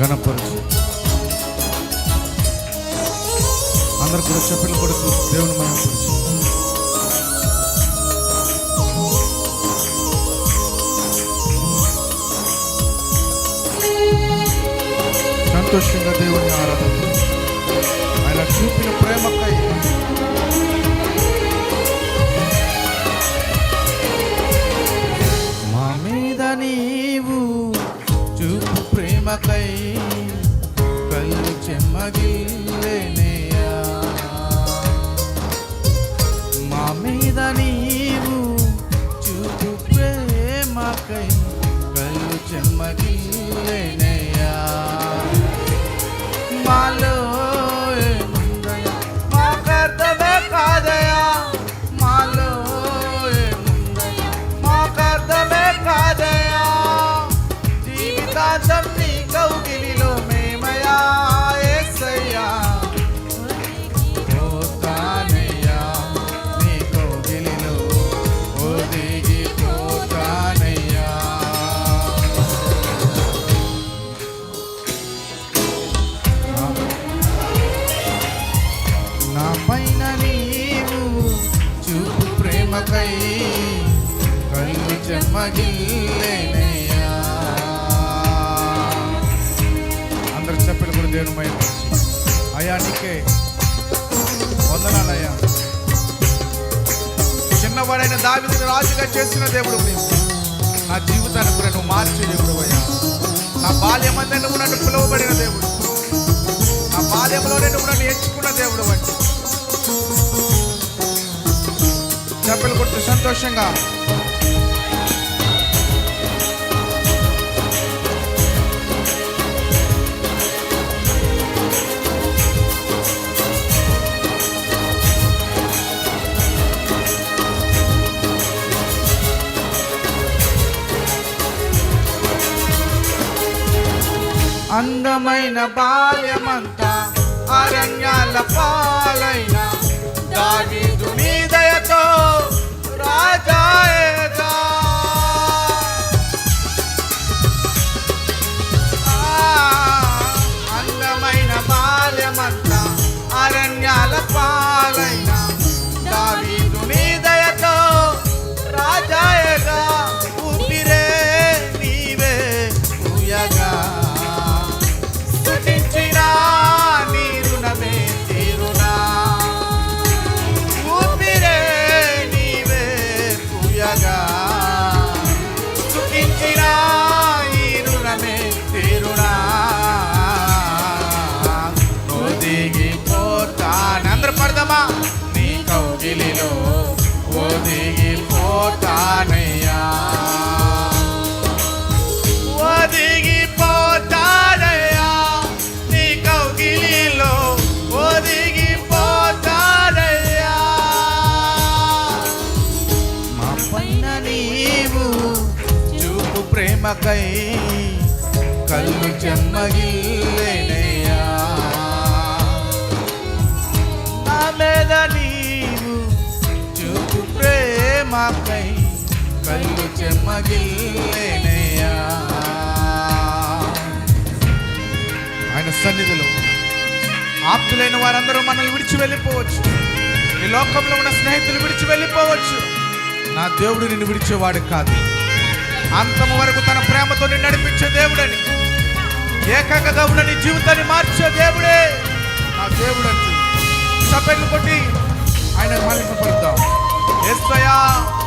గణపరిచి అందరు కూడా చెప్పిన కొడుకు దేవుని మహిమపరిచి. సంతోషంగా దేవుని ఆరాధన ఆయన చూపిన ప్రేమకై. మా మీద నీవు చూపు ప్రేమకై. ప్రేమకై కళ్ళు చెమ్మగిల్లేనయ్యా కళ్ళు అందరు చెప్పిన కూడా దేవుని మహిమ అయ్యా నీకే వందనాలయ్యా. చిన్నవాడైన దావిని రాజుగా చేసిన దేవుడు నీవు నా జీవితాన్ని కూడా నువ్వు మార్చే దేవుడు అయ్యా. నా బాల్యమందే నువ్వు నన్ను పిలువబడిన దేవుడు. నా బాల్యంలోనే నువ్వు నన్ను ఎంచుకున్న దేవుడు అంటే చెప్పలు కొట్టు సంతోషంగా అందమైన బాల్యమంతా ప్రేమకై కళ్ళు చెమ్మగిల్లేనయ్యా. నా మీద నీవు చూపు ప్రేమకై కళ్ళు చెమ్మగిల్లేనయ్యా. ఆయన సన్నిధిలో ఆప్తులైన వారందరూ మనల్ని విడిచి వెళ్ళిపోవచ్చు. ఈ లోకంలో ఉన్న స్నేహితులు విడిచి వెళ్ళిపోవచ్చు. నా దేవుడు నిన్ను విడిచేవాడు కాదు. అంతము వరకు తన ప్రేమతో నడిపించే దేవుడని ఏకాక ఉన్న జీవితాన్ని మార్చే దేవుడే నా దేవుడు అంటూ చప్పట్లు కొట్టి ఆయన మళ్ళీ ఎస్సయా గురువైన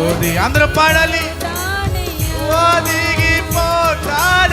ఓది అందరూ పాడాలి ఓదిగి పోటాడ